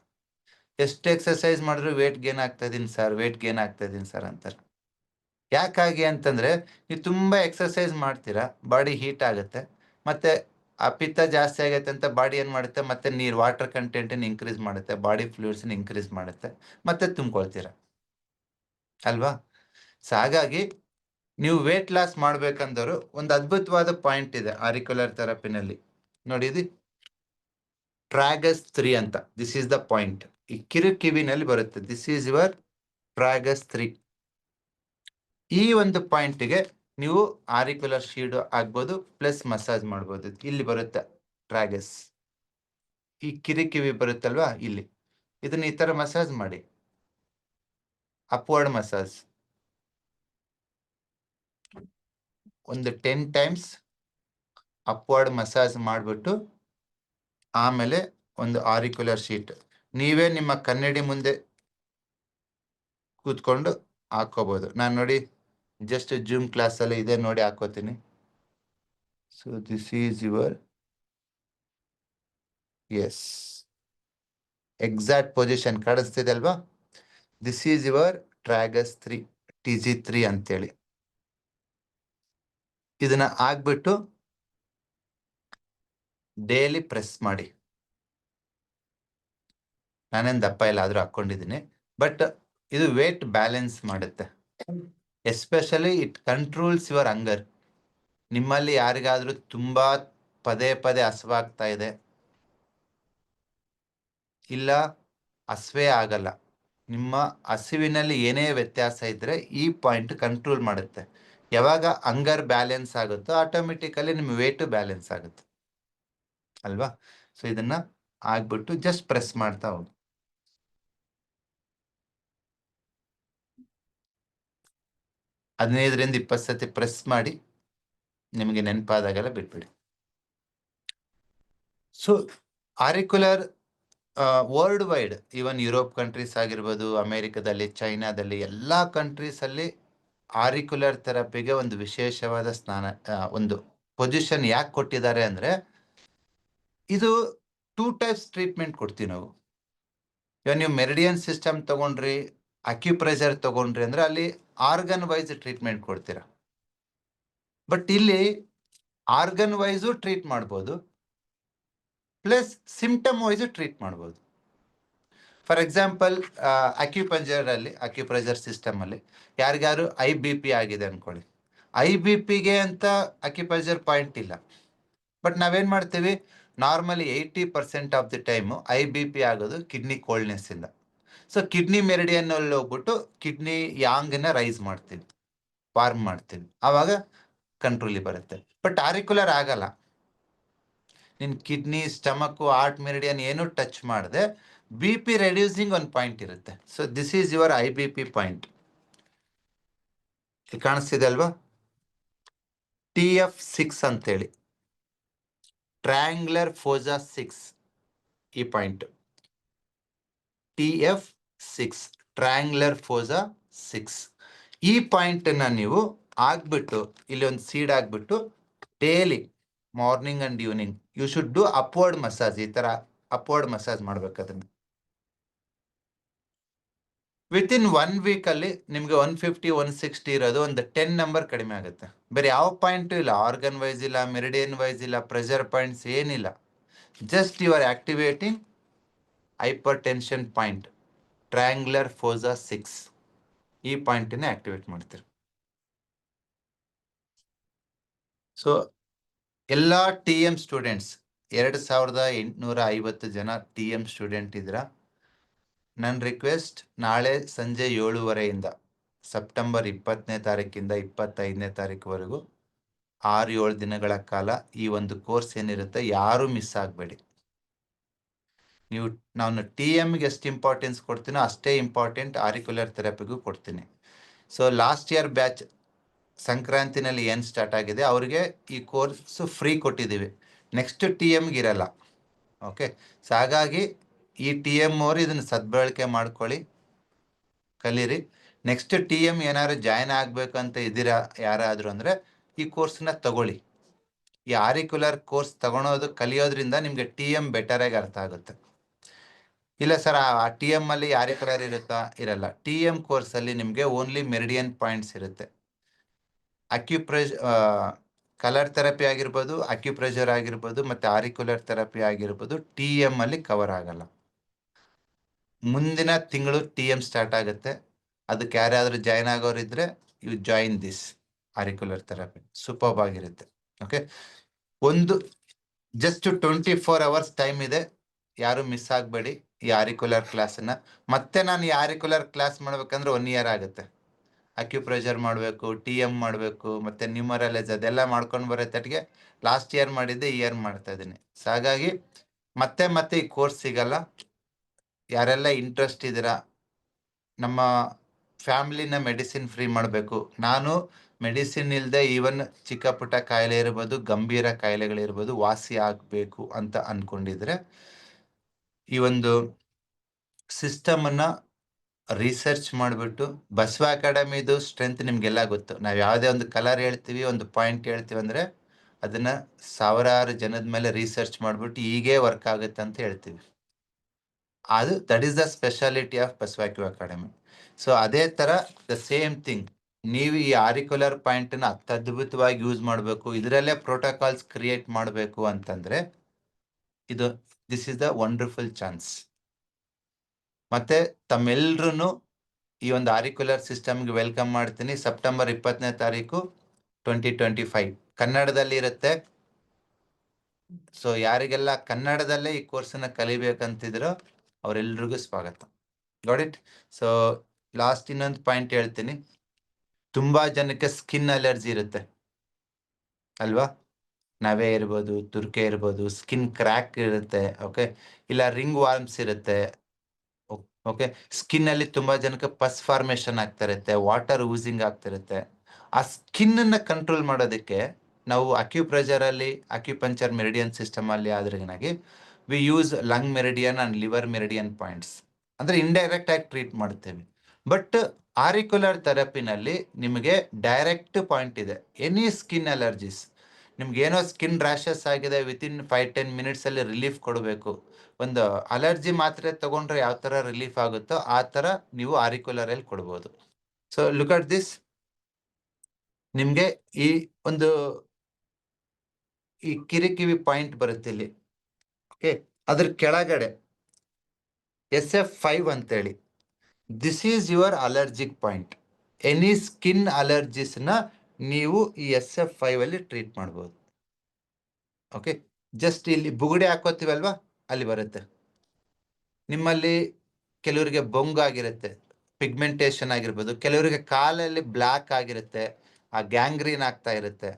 ಎಷ್ಟು ಎಕ್ಸರ್ಸೈಸ್ ಮಾಡಿದ್ರು ವೇಟ್ ಗೇನ್ ಆಗ್ತಾ ಇದೀನಿ ಸರ್ ವೇಟ್ ಗೇನ್ ಆಗ್ತಾ ಇದೀನಿ ಸರ್ ಅಂತಾರೆ. ಯಾಕಾಗಿ ಅಂತಂದ್ರೆ, ನೀವು ತುಂಬಾ ಎಕ್ಸರ್ಸೈಸ್ ಮಾಡ್ತೀರಾ ಬಾಡಿ ಹೀಟ್ ಆಗುತ್ತೆ, ಮತ್ತೆ ಆ ಪಿತ್ತ ಜಾಸ್ತಿ ಆಗೈತೆ ಅಂತ ಬಾಡಿ ಏನ್ ಮಾಡುತ್ತೆ, ಮತ್ತೆ ನೀರು ವಾಟರ್ ಕಂಟೆಂಟ್ ಇನ್ಕ್ರೀಸ್ ಮಾಡುತ್ತೆ ಬಾಡಿ ಫ್ಲೂಯಿಡ್ಸ್ ಇನ್ಕ್ರೀಸ್ ಮಾಡುತ್ತೆ, ಮತ್ತೆ ತುಂಬ್ಕೊಳ್ತೀರಾ. ಅಲ್ವಾ? ಸೊ ಹಾಗಾಗಿ ನೀವು ವೇಟ್ ಲಾಸ್ ಮಾಡ್ಬೇಕಂದವರು ಒಂದು ಅದ್ಭುತವಾದ ಪಾಯಿಂಟ್ ಇದೆ ಆರಿಕ್ಯುಲರ್ ಥೆರಪಿನಲ್ಲಿ ನೋಡಿ ಇದು ಟ್ರಾಗಸ್ ತ್ರೀ ಅಂತ. ದಿಸ್ ಈಸ್ ದ ಪಾಯಿಂಟ್ ಈ ಕಿರು ಕಿವಿನಲ್ಲಿ ಬರುತ್ತೆ. This is your tragus three ಈ ಒಂದು ಪಾಯಿಂಟ್ಗೆ ನೀವು ಆರಿಕ್ಯುಲರ್ ಶೀಡ್ ಆಗ್ಬೋದು ಪ್ಲಸ್ ಮಸಾಜ್ ಮಾಡ್ಬೋದು. ಇಲ್ಲಿ ಬರುತ್ತೆ ಟ್ರಾಗಸ್ ಈ ಕಿರಿ ಕಿವಿ ಬರುತ್ತಲ್ವಾ? ಇಲ್ಲಿ. ಇದನ್ನ ಈ ತರ ಮಸಾಜ್ ಮಾಡಿ. ಅಪ್ವರ್ಡ್ ಮಸಾಜ್ ಒಂದು ಟೆನ್ ಟೈಮ್ಸ್ ಅಪ್ವರ್ಡ್ ಮಸಾಜ್ ಮಾಡಿಬಿಟ್ಟು ಆಮೇಲೆ ಒಂದು ಆರಿಕ್ಯುಲರ್ ಶೀಟ್. ನೀವೇ ನಿಮ್ಮ ಕನ್ನಡಿ ಮುಂದೆ ಕೂತ್ಕೊಂಡು ಹಾಕೋಬಹುದು ನಾನು ನೋಡಿ ಜಸ್ಟ್ ಜೂಮ್ ಕ್ಲಾಸಲ್ಲಿ ಇದೆ ನೋಡಿ ಹಾಕೋತೀನಿ so this is your S exact position ಕಾಣಿಸ್ತಿದೆ ಅಲ್ವಾ? This is your tragus three T G three ಅಂತೇಳಿ. ಇದನ್ನ ಆಗ್ಬಿಟ್ಟು ಡೈಲಿ ಪ್ರೆಸ್ ಮಾಡಿ. ನಾನೇನು ದಪ್ಪ ಇಲ್ಲ ಆದರೂ ಹಾಕೊಂಡಿದ್ದೀನಿ ಬಟ್ ಇದು ವೇಟ್ ಬ್ಯಾಲೆನ್ಸ್ ಮಾಡುತ್ತೆ. Especially it controls your anger ನಿಮ್ಮಲ್ಲಿ ಯಾರಿಗಾದರೂ ತುಂಬ ಪದೇ ಪದೇ ಹಸುವಾಗ್ತಾ ಇದೆ. ಇಲ್ಲ, ಹಸುವೆ ಆಗಲ್ಲ. ನಿಮ್ಮ ಹಸಿವಿನಲ್ಲಿ ಏನೇ ವ್ಯತ್ಯಾಸ ಇದ್ರೆ ಈ ಪಾಯಿಂಟ್ ಕಂಟ್ರೋಲ್ ಮಾಡುತ್ತೆ. ಯಾವಾಗ ಅಂಗರ್ ಬ್ಯಾಲೆನ್ಸ್ ಆಗುತ್ತೋ ಆಟೋಮೆಟಿಕಲಿ ನಿಮ್ಮ ವೇಟು ಬ್ಯಾಲೆನ್ಸ್ ಆಗುತ್ತೆ. ಅಲ್ವಾ? ಸೊ ಇದನ್ನ ಆಗ್ಬಿಟ್ಟು ಜಸ್ಟ್ ಪ್ರೆಸ್ ಮಾಡ್ತಾ ಹೋಗಿ. ಹದಿನೈದರಿಂದ ಇಪ್ಪತ್ತು ಸತಿ ಪ್ರೆಸ್ ಮಾಡಿ ನಿಮಗೆ ನೆನಪಾದಾಗೆಲ್ಲ ಬಿಟ್ಬಿಡಿ. So auricular world wide even Europe countries ಆಗಿರ್ಬೋದು, ಅಮೇರಿಕದಲ್ಲಿ, ಚೈನಾದಲ್ಲಿ, ಎಲ್ಲ ಕಂಟ್ರೀಸ್ ಅಲ್ಲಿ ಆರಿಕ್ಯುಲರ್ ಥೆರಪಿಗೆ ಒಂದು ವಿಶೇಷವಾದ ಸ್ನಾನ ಒಂದು ಪೊಸಿಷನ್ ಯಾಕೆ ಕೊಟ್ಟಿದ್ದಾರೆ ಅಂದ್ರೆ ಇದು ಟೂ ಟೈಪ್ಸ್ ಟ್ರೀಟ್ಮೆಂಟ್ ಕೊಡ್ತೀವಿ ನಾವು. ಇವಾಗ ನೀವು ಮೆರಿಡಿಯನ್ ಸಿಸ್ಟಮ್ ತಗೊಂಡ್ರಿ ಅಕ್ಯುಪ್ರೆಷರ್ ತಗೊಂಡ್ರಿ ಅಂದ್ರೆ ಅಲ್ಲಿ ಆರ್ಗನ್ ವೈಸ್ ಟ್ರೀಟ್ಮೆಂಟ್ ಕೊಡ್ತೀರಾ. ಬಟ್ ಇಲ್ಲಿ ಆರ್ಗನ್ ವೈಸು ಟ್ರೀಟ್ ಮಾಡ್ಬೋದು ಪ್ಲಸ್ ಸಿಂಪ್ಟಮ್ ವೈಸು ಟ್ರೀಟ್ ಮಾಡ್ಬೋದು. ಫಾರ್ ಎಕ್ಸಾಂಪಲ್ ಅಕ್ಯುಪಂಜರಲ್ಲಿ ಅಕ್ಯುಪ್ರೆಷರ್ ಸಿಸ್ಟಮ್ ಅಲ್ಲಿ ಯಾರಿಗಾರು ಐ ಬಿ ಪಿ ಆಗಿದೆ ಅನ್ಕೊಳ್ಳಿ. ಐ ಬಿ ಪಿಗೆ ಅಂತ ಅಕ್ಯುಪಂಜರ್ ಪಾಯಿಂಟ್ ಇಲ್ಲ. ಬಟ್ ನಾವೇನು ಮಾಡ್ತೀವಿ normally eighty percent of the time high B P ಆಗೋದು ಕಿಡ್ನಿ ಕೋಲ್ಡ್ನೆಸ್ ಇಂದ. ಸೊ ಕಿಡ್ನಿ ಮೆರಿಡಿಯನ್ ಅಲ್ಲಿ ಹೋಗ್ಬಿಟ್ಟು ಕಿಡ್ನಿ ಯಾಂಗನ್ನ ರೈಸ್ ಮಾಡ್ತೀನಿ ವಾರ್ಮ್ ಮಾಡ್ತೀನಿ. ಆವಾಗ ಕಂಟ್ರೋಲಿಗೆ ಬರುತ್ತೆ. ಬಟ್ ಆರಿಕ್ಯುಲರ್ ಆಗಲ್ಲ. ನಿನ್ನ ಕಿಡ್ನಿ ಸ್ಟಮಕ್ ಆರ್ಟ್ ಮೆರಿಡಿಯನ್ ಏನು ಟಚ್ ಮಾಡಿದೆ ಬಿ ಪಿ ರೆಡ್ಯೂಸಿಂಗ್ ಒಂದು ಪಾಯಿಂಟ್ ಇರುತ್ತೆ. So this is your high B P point ಕಾಣಿಸ್ತಿದೆ ಅಲ್ವಾ? ಟಿ ಎಫ್ ಸಿಕ್ಸ್ ಅಂತೇಳಿ. ಟ್ರಯಾಂಗ್ಯುಲರ್ ಫೋಜಾ ಸಿಕ್ಸ್ ಈ point T F six triangular fossa six ಈ ಪಾಯಿಂಟ್ನ ನೀವು ಆಗ್ಬಿಟ್ಟು, ಇಲ್ಲಿ ಒಂದು ಸೀಡ್ ಆಗ್ಬಿಟ್ಟು daily morning and evening you should do upward massage ಈ ತರ ಅಪ್ವರ್ಡ್ ಮಸಾಜ್ ಮಾಡ್ಬೇಕು ಅದನ್ನ. ವಿತ್ ಇನ್ ಒನ್ ವೀಕ್ ಅಲ್ಲಿ ನಿಮ್ಗೆ ಒನ್ ಫಿಫ್ಟಿ ಒನ್ ಸಿಕ್ಸ್ಟಿ ಇರೋದು ಒಂದು ಟೆನ್ ನಂಬರ್ ಕಡಿಮೆ ಆಗುತ್ತೆ. ಬೇರೆ ಯಾವ ಪಾಯಿಂಟ್ ಇಲ್ಲ. ಆರ್ಗನ್ ವೈಸ್ ಇಲ್ಲ ಮೆರಿಡಿಯನ್ ವೈಸ್ ಇಲ್ಲ ಪ್ರೆಷರ್ ಪಾಯಿಂಟ್ಸ್ ಏನಿಲ್ಲ. Just you are activating hypertension point triangular fossa six ಈ ಪಾಯಿಂಟನ್ನ ಆಕ್ಟಿವೇಟ್ ಮಾಡ್ತೀರಿ. ಸೊ ಎಲ್ಲ ಟಿ ಎಂ ಸ್ಟೂಡೆಂಟ್ಸ್ ಎರಡು ಸಾವಿರದ ಎಂಟುನೂರ ಐವತ್ತು ಜನ ಟಿ ಎಂ ಸ್ಟೂಡೆಂಟ್ ಇದ್ರ ನನ್ನ ರಿಕ್ವೆಸ್ಟ್ ನಾಳೆ ಸಂಜೆ ಏಳುವರೆಯಿಂದ ಸೆಪ್ಟೆಂಬರ್ ಇಪ್ಪತ್ತನೇ ತಾರೀಕಿಂದ ಇಪ್ಪತ್ತೈದನೇ ತಾರೀಕುವರೆಗೂ ಆರು ಏಳು ದಿನಗಳ ಕಾಲ ಈ ಒಂದು ಕೋರ್ಸ್ ಏನಿರುತ್ತೆ ಯಾರೂ ಮಿಸ್ ಆಗಬೇಡಿ. ನೀವು, ನಾನು ಟಿ ಎಮ್ಗೆ ಎಷ್ಟು ಇಂಪಾರ್ಟೆನ್ಸ್ ಕೊಡ್ತೀನೋ ಅಷ್ಟೇ ಇಂಪಾರ್ಟೆಂಟ್ ಆರಿಕ್ಯುಲರ್ ಥೆರಪಿಗೂ ಕೊಡ್ತೀನಿ. ಸೊ ಲಾಸ್ಟ್ ಇಯರ್ ಬ್ಯಾಚ್ ಸಂಕ್ರಾಂತಿನಲ್ಲಿ ಏನು ಸ್ಟಾರ್ಟ್ ಆಗಿದೆ? ಅವರಿಗೆ ಈ ಕೋರ್ಸು ಫ್ರೀ ಕೊಟ್ಟಿದ್ದೀವಿ. ನೆಕ್ಸ್ಟ್ ಟಿ ಎಮ್ಗೆ ಇರಲ್ಲ. ಓಕೆ ಸೊ ಹಾಗಾಗಿ ಈ ಟಿ ಎಂ ಅವರು ಇದನ್ನು ಸದ್ಬಳಕೆ ಮಾಡ್ಕೊಳ್ಳಿ. ಕಲೀರಿ. ನೆಕ್ಸ್ಟ್ ಟಿ ಎಂ ಏನಾದ್ರು ಜಾಯ್ನ್ ಅಂತ ಇದ್ದೀರಾ ಯಾರಾದರೂ ಅಂದರೆ ಈ ಕೋರ್ಸ್ನ ತಗೊಳ್ಳಿ. ಈ ಆರಿಕ್ಯುಲರ್ ಕೋರ್ಸ್ ತಗೊಳೋದು ಕಲಿಯೋದ್ರಿಂದ ನಿಮಗೆ ಟಿ ಎಂ ಬೆಟರಾಗಿ ಅರ್ಥ ಆಗುತ್ತೆ. ಇಲ್ಲ ಸರ್, ಆ ಟಿ ಎಂ ಅಲ್ಲಿ ಆರಿಕ್ಯುಲರ್ ಇರುತ್ತಾ? ಇರಲ್ಲ. ಟಿ ಎಂ ಕೋರ್ಸಲ್ಲಿ ನಿಮಗೆ ಓನ್ಲಿ ಮೆರಿಡಿಯನ್ ಪಾಯಿಂಟ್ಸ್ ಇರುತ್ತೆ. ಅಕ್ಯುಪ್ರೆಜ್ ಕಲರ್ ಥೆರಪಿ ಆಗಿರ್ಬೋದು ಅಕ್ಯುಪ್ರೆಷರ್ ಆಗಿರ್ಬೋದು, ಮತ್ತು ಆರಿಕ್ಯುಲರ್ ಥೆರಪಿ ಆಗಿರ್ಬೋದು ಟಿ ಎಂ ಅಲ್ಲಿ ಕವರ್ ಆಗಲ್ಲ. ಮುಂದಿನ ತಿಂಗಳು ಟಿ ಎಂ ಸ್ಟಾರ್ಟ್ ಆಗುತ್ತೆ. ಅದಕ್ಕೆ ಯಾರಾದರೂ join ಆಗೋರಿದ್ರೆ you join this auricular therapy superb ಆಗಿರುತ್ತೆ. ಓಕೆ ಒಂದು just twenty four hours time ಇದೆ. ಯಾರು ಮಿಸ್ ಆಗಬೇಡಿ ಈ ಆರಿಕ್ಯುಲರ್ ಕ್ಲಾಸನ್ನ ಮತ್ತೆ ನಾನು ಈ ಆರಿಕ್ಯುಲರ್ ಕ್ಲಾಸ್ ಮಾಡ್ಬೇಕಂದ್ರೆ ಒನ್ ಇಯರ್ ಆಗುತ್ತೆ. ಅಕ್ಯುಪ್ರೆಷರ್ ಮಾಡಬೇಕು ಟಿ ಎಂ ಮಾಡಬೇಕು, ಮತ್ತು ನ್ಯೂಮರಲೈಸ್ ಅದೆಲ್ಲ ಮಾಡ್ಕೊಂಡು ಬರೋ ತಟ್ಟಿಗೆ ಲಾಸ್ಟ್ ಇಯರ್ ಮಾಡಿದ್ದೆ ಇಯರ್ ಮಾಡ್ತಾ ಇದ್ದೀನಿ. ಸೊ ಹಾಗಾಗಿ ಮತ್ತೆ ಮತ್ತೆ ಈ ಕೋರ್ಸ್ ಸಿಗಲ್ಲ. ಯಾರೆಲ್ಲ ಇಂಟ್ರೆಸ್ಟ್ ಇದ್ದೀರಾ? ನಮ್ಮ ಫ್ಯಾಮಿಲಿನ ಮೆಡಿಸಿನ್ ಫ್ರೀ ಮಾಡಬೇಕು. ನಾನು ಮೆಡಿಸಿನ್ ಇಲ್ಲದೆ ಈವನ್ ಚಿಕ್ಕ ಪುಟ್ಟ ಕಾಯಿಲೆ ಇರ್ಬೋದು, ಗಂಭೀರ ಕಾಯಿಲೆಗಳಿರ್ಬೋದು ವಾಸಿ ಆಗಬೇಕು ಅಂತ ಅಂದ್ಕೊಂಡಿದ್ರೆ ಈ ಒಂದು ಸಿಸ್ಟಮನ್ನು ರಿಸರ್ಚ್ ಮಾಡಿಬಿಟ್ಟು, ಬಸವ ಅಕಾಡೆಮಿದು ಸ್ಟ್ರೆಂತ್ ನಿಮಗೆಲ್ಲ ಗೊತ್ತು. ನಾವು ಯಾವುದೇ ಒಂದು ಕಲರ್ ಹೇಳ್ತೀವಿ, ಒಂದು ಪಾಯಿಂಟ್ ಹೇಳ್ತೀವಿ ಅಂದರೆ, ಅದನ್ನು ಸಾವಿರಾರು ಜನದ ಮೇಲೆ ರಿಸರ್ಚ್ ಮಾಡಿಬಿಟ್ಟು ಹೀಗೆ ವರ್ಕ್ ಆಗುತ್ತೆ ಅಂತ ಹೇಳ್ತೀವಿ. ಅದು that is the speciality of Basavacu academy so ಅದೇ ಥರ ದ ಸೇಮ್ ಥಿಂಗ್ ನೀವು ಈ ಆರಿಕ್ಯುಲರ್ ಪಾಯಿಂಟನ್ನು ಅತ್ಯದ್ಭುತವಾಗಿ ಯೂಸ್ ಮಾಡಬೇಕು, ಇದರಲ್ಲೇ ಪ್ರೋಟೋಕಾಲ್ಸ್ ಕ್ರಿಯೇಟ್ ಮಾಡಬೇಕು ಅಂತಂದರೆ ಇದು this is the wonderful chance ಮತ್ತೆ ತಮ್ಮೆಲ್ಲರೂ ಈ ಒಂದು ಆರಿಕ್ಯುಲರ್ ಸಿಸ್ಟಮ್ಗೆ ವೆಲ್ಕಮ್ ಮಾಡ್ತೀನಿ. ಸೆಪ್ಟೆಂಬರ್ ಇಪ್ಪತ್ತನೇ ತಾರೀಕು ಟ್ವೆಂಟಿ ಟ್ವೆಂಟಿ ಫೈವ್ ಕನ್ನಡದಲ್ಲಿ ಇರುತ್ತೆ. ಸೊ ಯಾರಿಗೆಲ್ಲ ಕನ್ನಡದಲ್ಲೇ ಈ ಕೋರ್ಸನ್ನ ಕಲಿಬೇಕಂತಿದ್ರೋ ಅವರೆಲ್ರಿಗೂ ಸ್ವಾಗತ. ಗಾಡ್ ಇಟ್ ಸೊ ಲಾಸ್ಟ್ ಇನ್ನೊಂದು ಪಾಯಿಂಟ್ ಹೇಳ್ತೀನಿ. ತುಂಬಾ ಜನಕ್ಕೆ ಸ್ಕಿನ್ ಅಲರ್ಜಿ ಇರುತ್ತೆ. ಅಲ್ವಾ? ನವೆ ಇರ್ಬೋದು, ತುರ್ಕೆ ಇರ್ಬೋದು ಸ್ಕಿನ್ ಕ್ರ್ಯಾಕ್ ಇರುತ್ತೆ ಓಕೆ ಇಲ್ಲ ರಿಂಗ್ ವಾರ್ಮ್ಸ್ ಇರುತ್ತೆ ಓಕೆ ಸ್ಕಿನ್ ಅಲ್ಲಿ ತುಂಬಾ ಜನಕ್ಕೆ ಪಸ್ ಫಾರ್ಮೇಶನ್ ಆಗ್ತಾ ಇರುತ್ತೆ ವಾಟರ್ ಯೂಸಿಂಗ್ ಆಗ್ತಿರುತ್ತೆ. ಆ ಸ್ಕಿನ್ ಅನ್ನ ಕಂಟ್ರೋಲ್ ಮಾಡೋದಕ್ಕೆ ನಾವು ಅಕ್ಯುಪ್ರೆಷರ್ ಅಲ್ಲಿ ಅಕ್ಯುಪಂಚರ್ ಮೆರಿಡಿಯನ್ ಸಿಸ್ಟಮ್ ಅಲ್ಲಿ ಆದ್ರಿನಾಗಿ we use lung meridian and liver meridian points ಅಂದರೆ ಇಂಡೈರೆಕ್ಟ್ ಆಗಿ ಟ್ರೀಟ್ ಮಾಡ್ತೇವೆ. ಬಟ್ ಆರಿಕ್ಯುಲರ್ ಥೆರಪಿನಲ್ಲಿ ನಿಮಗೆ ಡೈರೆಕ್ಟ್ ಪಾಯಿಂಟ್ ಇದೆ. ಎನಿ ಸ್ಕಿನ್ ಅಲರ್ಜೀಸ್ ನಿಮ್ಗೆ ಏನೋ ಸ್ಕಿನ್ ರ್ಯಾಷಸ್ ಆಗಿದೆ ವಿತಿನ್ ಫೈವ್ ಟೆನ್ ಮಿನಿಟ್ಸಲ್ಲಿ ರಿಲೀಫ್ ಕೊಡಬೇಕು. ಒಂದು ಅಲರ್ಜಿ ಮಾತ್ರೆ ತಗೊಂಡ್ರೆ ಯಾವ ಥರ ರಿಲೀಫ್ ಆಗುತ್ತೋ ಆ ಥರ ನೀವು ಆರಿಕ್ಯುಲರಲ್ಲಿ ಕೊಡ್ಬೋದು. ಸೊ ಲುಕ್ ಅಟ್ ದಿಸ್ ನಿಮಗೆ ಈ ಒಂದು ಈ ಕಿರಿಕಿವಿ ಪಾಯಿಂಟ್ ಬರುತ್ತೆ ಇಲ್ಲಿ ಓಕೆ ಅದ್ರ ಕೆಳಗಡೆ. ಎಸ್ ಎಫ್ ಫೈವ್ ಅಂತೇಳಿ. This is your allergic point any skin ಅಲರ್ಜಿಸ್ನ ನೀವು ಈ ಎಸ್ ಎಫ್ ಫೈವ್ ಅಲ್ಲಿ ಟ್ರೀಟ್ ಮಾಡ್ಬೋದು. ಓಕೆ ಜಸ್ಟ್ ಇಲ್ಲಿ ಬುಗುಡೆ ಹಾಕೋತೀವಲ್ವಾ? ಅಲ್ಲಿ ಬರುತ್ತೆ. ನಿಮ್ಮಲ್ಲಿ ಕೆಲವರಿಗೆ ಬೊಂಗಾಗಿರುತ್ತೆ ಪಿಗ್ಮೆಂಟೇಷನ್ ಆಗಿರ್ಬೋದು, ಕೆಲವರಿಗೆ ಕಾಲಲ್ಲಿ ಬ್ಲ್ಯಾಕ್ ಆಗಿರುತ್ತೆ, ಆ ಗ್ಯಾಂಗ್ರೀನ್ ಆಗ್ತಾ ಇರುತ್ತೆ.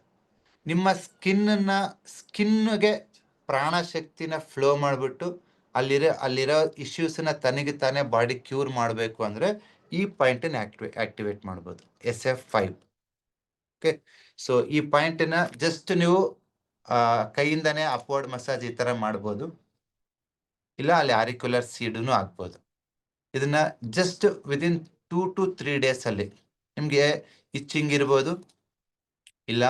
ನಿಮ್ಮ ಸ್ಕಿನ್ನ ಸ್ಕಿನ್ಗೆ ಪ್ರಾಣಶಕ್ತಿನ ಫ್ಲೋ ಮಾಡಿಬಿಟ್ಟು ಅಲ್ಲಿರೋ ಅಲ್ಲಿರೋ ಇಶ್ಯೂಸನ್ನ ತನಗೆ ತಾನೇ ಬಾಡಿ ಕ್ಯೂರ್ ಮಾಡಬೇಕು ಅಂದರೆ ಈ ಪಾಯಿಂಟನ್ನು ಆಕ್ಟಿವೇ ಆಕ್ಟಿವೇಟ್ ಮಾಡ್ಬೋದು. S F five okay so ಈ ಪಾಯಿಂಟನ್ನ ಜಸ್ಟ್ ನೀವು ಕೈಯಿಂದನೇ ಅಪ್ವರ್ಡ್ ಮಸಾಜ್ ಈ ಥರ ಮಾಡ್ಬೋದು. ಇಲ್ಲ, ಅಲ್ಲಿ ಆರಿಕ್ಯುಲರ್ ಸೀಡೂ ಆಗ್ಬೋದು. ಇದನ್ನು just within two to three ಡೇಸಲ್ಲಿ ನಿಮಗೆ ಇಚ್ಚಿಂಗ್ ಇರ್ಬೋದು. ಇಲ್ಲ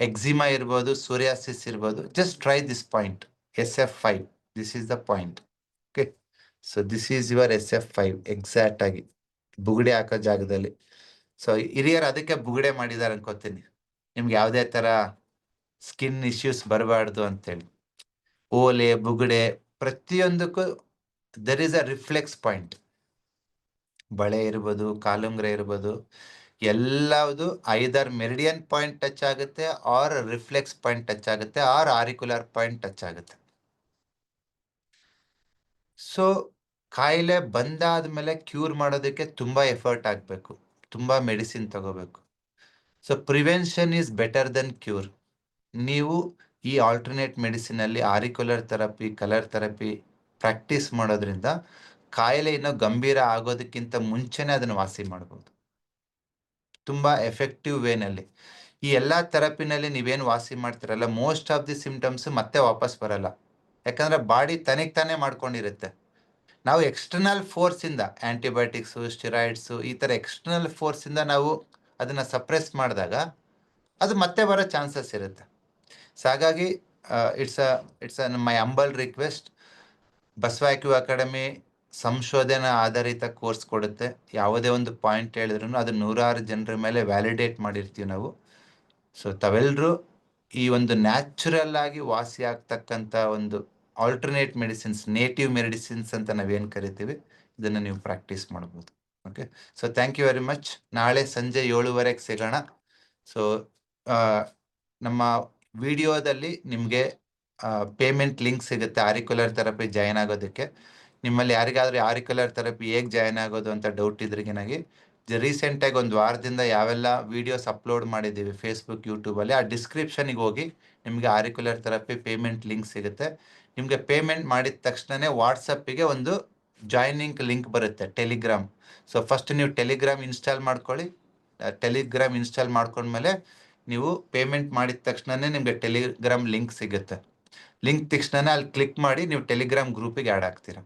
ಎಕ್ಸಿಮಾ ಇರ್ಬೋದು ಸೂರ್ಯಾಸಿಸ್ ಇರ್ಬೋದು. Just try this point S F five this is the point okay so this is your S F five exact ಆಗಿ. ಬುಗುಡೆ ಹಾಕೋ ಜಾಗದಲ್ಲಿ. ಸೊ ಹಿರಿಯರು ಅದಕ್ಕೆ ಬುಗುಡೆ ಮಾಡಿದ್ದಾರೆ ಅನ್ಕೋತೀನಿ. ನಿಮ್ಗೆ ಯಾವುದೇ ಥರ ಸ್ಕಿನ್ ಇಶ್ಯೂಸ್ ಬರಬಾರ್ದು ಅಂತೇಳಿ. ಓಲೆ, ಬುಗುಡೆ, ಪ್ರತಿಯೊಂದಕ್ಕೂ there is a reflex point ಬಳೆ ಇರ್ಬೋದು, ಕಾಲುಂಗ್ರ ಇರ್ಬೋದು ಎಲ್ಲವುದು ಐದರ್ ಮೆರಿಡಿಯನ್ ಪಾಯಿಂಟ್ ಟಚ್ ಆಗುತ್ತೆ, ಆರ್ ರಿಫ್ಲೆಕ್ಸ್ ಪಾಯಿಂಟ್ ಟಚ್ ಆಗುತ್ತೆ, ಆರ್ ಆರಿಕ್ಯುಲರ್ ಪಾಯಿಂಟ್ ಟಚ್ ಆಗುತ್ತೆ. ಸೊ, ಕಾಯಿಲೆ ಬಂದಾದ ಮೇಲೆ ಕ್ಯೂರ್ ಮಾಡೋದಕ್ಕೆ ತುಂಬಾ ಎಫರ್ಟ್ ಆಗಬೇಕು, ತುಂಬಾ ಮೆಡಿಸಿನ್ ತಗೋಬೇಕು. So, prevention is better than cure. ನೀವು ಈ ಆಲ್ಟರ್ನೇಟ್ ಮೆಡಿಸಿನ್ ಅಲ್ಲಿ auricular therapy, colour therapy practice ಮಾಡೋದ್ರಿಂದ ಕಾಯಿಲೆ ಇನ್ನೂ ಗಂಭೀರ ಆಗೋದಕ್ಕಿಂತ ಮುಂಚೆನೇ ಅದನ್ನು ವಾಸಿ ಮಾಡ್ಬೋದು. ತುಂಬಾ ಎಫೆಕ್ಟಿವ್ ವೇನಲ್ಲಿ ಈ ಎಲ್ಲಾ ಥೆರಪಿನಲ್ಲಿ ನೀವೇನು ವಾಸಿ ಮಾಡ್ತಿರಲ್ಲ ಮೋಸ್ಟ್ ಆಫ್ ದಿ ಸಿಂಪ್ಟಮ್ಸ್ ಮತ್ತೆ ವಾಪಸ್ ಬರಲ್ಲ. ಯಾಕಂದ್ರೆ ಬಾಡಿ ತನಗೆ ತಾನೇ ಮಾಡ್ಕೊಂಡಿರುತ್ತೆ. ನಾವು ಎಕ್ಸ್ಟರ್ನಲ್ ಫೋರ್ಸ್ ಇಂದ ಆಂಟಿಬಯೋಟಿಕ್ಸು ಸ್ಟಿರಾಯ್ಡ್ಸು ಈ ಥರ ಎಕ್ಸ್ಟರ್ನಲ್ ಫೋರ್ಸ್ ಇಂದ ನಾವು ಅದನ್ನ ಸಪ್ರೆಸ್ ಮಾಡಿದಾಗ ಅದು ಮತ್ತೆ ಬರೋ ಚಾನ್ಸಸ್ ಇರುತ್ತೆ. ಸೊ ಹಾಗಾಗಿ it's a it's a my humble request Basavacu academy ಸಂಶೋಧನಾ ಆಧಾರಿತ ಕೋರ್ಸ್ ಕೊಡುತ್ತೆ. ಯಾವುದೇ ಒಂದು ಪಾಯಿಂಟ್ ಹೇಳಿದ್ರು ಅದು ನೂರಾರು ಜನರ ಮೇಲೆ ವ್ಯಾಲಿಡೇಟ್ ಮಾಡಿರ್ತೀವಿ ನಾವು. ಸೊ ತಾವೆಲ್ಲರೂ ಈ ಒಂದು ನ್ಯಾಚುರಲ್ ಆಗಿ ವಾಸಿ ಆಗ್ತಕ್ಕಂಥ ಒಂದು ಆಲ್ಟರ್ನೇಟ್ ಮೆಡಿಸಿನ್ಸ್ ನೇಟಿವ್ ಮೆಡಿಸಿನ್ಸ್ ಅಂತ ನಾವೇನು ಕರಿತೀವಿ, ಇದನ್ನು ನೀವು ಪ್ರಾಕ್ಟೀಸ್ ಮಾಡ್ಬೋದು. Okay so thank you very much ನಾಳೆ ಸಂಜೆ ಏಳುವರೆಗೆ ಸಿಗೋಣ. ಸೊ ನಮ್ಮ ವಿಡಿಯೋದಲ್ಲಿ ನಿಮಗೆ ಪೇಮೆಂಟ್ ಲಿಂಕ್ ಸಿಗುತ್ತೆ. ಆರಿಕ್ಯುಲರ್ ಥೆರಪಿ ಜಾಯ್ನ್ ಆಗೋದಕ್ಕೆ. ನಿಮ್ಮಲ್ಲಿ ಯಾರಿಗಾದ್ರೂ ಆರಿಕ್ಯುಲರ್ ಥೆರಪಿ ಹೇಗೆ ಜಾಯ್ನ್ ಆಗೋದು ಅಂತ ಡೌಟ್ ಇದ್ರಿಗಿನಾಗಿ ರೀಸೆಂಟಾಗಿ ಒಂದು ವಾರದಿಂದ ಯಾವೆಲ್ಲ ವೀಡಿಯೋಸ್ ಅಪ್ಲೋಡ್ ಮಾಡಿದ್ದೀವಿ ಫೇಸ್ಬುಕ್ ಯೂಟ್ಯೂಬಲ್ಲಿ ಆ ಡಿಸ್ಕ್ರಿಪ್ಷನಿಗೆ ಹೋಗಿ ನಿಮಗೆ ಆರಿಕ್ಯುಲರ್ ಥೆರಪಿ ಪೇಮೆಂಟ್ ಲಿಂಕ್ ಸಿಗುತ್ತೆ. ನಿಮಗೆ ಪೇಮೆಂಟ್ ಮಾಡಿದ ತಕ್ಷಣನೇ ವಾಟ್ಸಪ್ಪಿಗೆ ಒಂದು ಜಾಯ್ನಿಂಗ್ ಲಿಂಕ್ ಬರುತ್ತೆ ಟೆಲಿಗ್ರಾಮ್ ಸೊ ಫಸ್ಟ್ ನೀವು ಟೆಲಿಗ್ರಾಮ್ ಇನ್ಸ್ಟಾಲ್ ಮಾಡ್ಕೊಳ್ಳಿ. ಟೆಲಿಗ್ರಾಮ್ ಇನ್ಸ್ಟಾಲ್ ಮಾಡ್ಕೊಂಡ್ಮೇಲೆ ನೀವು ಪೇಮೆಂಟ್ ಮಾಡಿದ ತಕ್ಷಣನೇ ನಿಮಗೆ ಟೆಲಿಗ್ರಾಮ್ ಲಿಂಕ್ ಸಿಗುತ್ತೆ. ಲಿಂಕ್ ತಕ್ಷಣನೇ ಅಲ್ಲಿ ಕ್ಲಿಕ್ ಮಾಡಿ ನೀವು ಟೆಲಿಗ್ರಾಮ್ ಗ್ರೂಪಿಗೆ ಆ್ಯಡ್ ಆಗ್ತೀರಾ.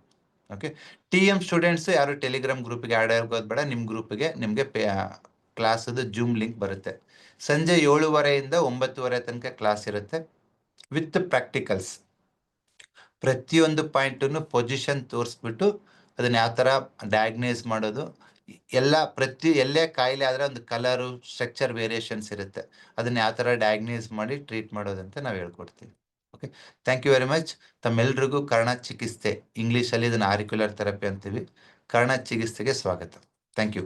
ಓಕೆ ಟಿ ಎಂ ಸ್ಟೂಡೆಂಟ್ಸ್ ಯಾರು ಟೆಲಿಗ್ರಾಮ್ ಗ್ರೂಪಿಗೆ ಆ್ಯಡ್ ಆಗೋದು ಬೇಡ ನಿಮ್ಮ ಗ್ರೂಪಿಗೆ ನಿಮಗೆ ಪೇ ಕ್ಲಾಸದು ಜೂಮ್ ಲಿಂಕ್ ಬರುತ್ತೆ. ಸಂಜೆ ಏಳುವರೆಯಿಂದ ಒಂಬತ್ತುವರೆ ತನಕ ಕ್ಲಾಸ್ ಇರುತ್ತೆ ವಿತ್ ಪ್ರಾಕ್ಟಿಕಲ್ಸ್ ಪ್ರತಿಯೊಂದು ಪಾಯಿಂಟನ್ನು ಪೊಸಿಷನ್ ತೋರಿಸ್ಬಿಟ್ಟು ಅದನ್ನ ಯಾವ ಥರ ಡಯಾಗ್ನೈಸ್ ಮಾಡೋದು, ಎಲ್ಲ ಪ್ರತಿ, ಎಲ್ಲೇ ಕಾಯಿಲೆ ಆದರೆ ಒಂದು ಕಲರು ಸ್ಟ್ರಕ್ಚರ್ ವೇರಿಯೇಷನ್ಸ್ ಇರುತ್ತೆ. ಅದನ್ನ ಯಾವ ಥರ ಡಯಾಗ್ನೈಸ್ ಮಾಡಿ ಟ್ರೀಟ್ ಮಾಡೋದಂತ ನಾವು ಹೇಳ್ಕೊಡ್ತೀವಿ. Okay. Thank you very much ತಮ್ಮೆಲ್ರಿಗೂ ಕರ್ಣ ಚಿಕಿತ್ಸೆ ಇಂಗ್ಲೀಷಲ್ಲಿ ಇದನ್ನು ಆರಿಕ್ಯುಲರ್ ಥೆರಪಿ ಅಂತೀವಿ. ಕರ್ಣ ಚಿಕಿತ್ಸೆಗೆ ಸ್ವಾಗತ. Thank you